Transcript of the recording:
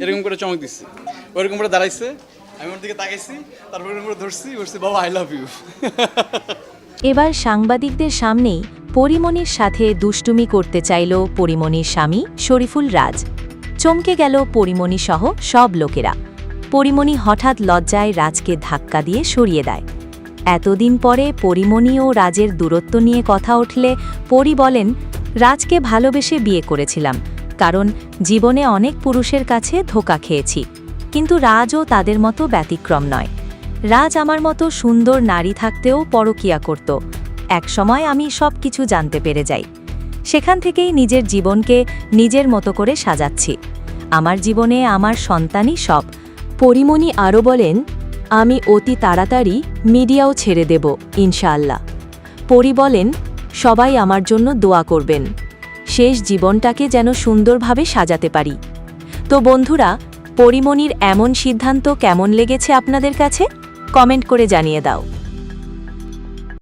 এরকম করে চমক দিচ্ছি। ওরকম করে দাঁড়াইছে, আমি ওর দিকে তাকাইছি, তারপর এরকম করে ধরছি, বলছি, বাবা আই লাভ ইউ এবার সাংবাদিকদের সামনেই পরিমণির সাথে দুষ্টুমি করতে চাইল পরিমণির স্বামী শরীফুল রাজ। চমকে গেল পরিমণি সহ সব লোকেরা। পরিমণি হঠাৎ লজ্জায় রাজকে ধাক্কা দিয়ে সরিয়ে দেয়। এতদিন পরে পরিমণি ও রাজের দূরত্ব নিয়ে কথা উঠলে পরি বলেন, রাজকে ভালোবেসে বিয়ে করেছিলাম। কারণ জীবনে অনেক পুরুষের কাছে ধোকা খেয়েছি। কিন্তু রাজও তাদের মতো ব্যতিক্রম নয়। রাজ আমার মতো সুন্দর নারী থাকতেও পরকিয়া করত। একসময় আমি সব কিছু জানতে পেরে যাই। সেখান থেকেই নিজের জীবনকে নিজের মতো করে সাজাচ্ছি। আমার জীবনে আমার সন্তানই সব। পরিমণি আরও বলেন, আমি অতি তাড়াতাড়ি মিডিয়াও ছেড়ে দেব, ইনশাআল্লাহ। পরি বলেন, সবাই আমার জন্য দোয়া করবেন। শেষ জীবনটাকে যেন সুন্দরভাবে সাজাতে পারি। তো বন্ধুরা পরিমণির এমন সিদ্ধান্ত কেমন লেগেছে আপনাদের কাছে? কমেন্ট করে জানিয়ে দাও।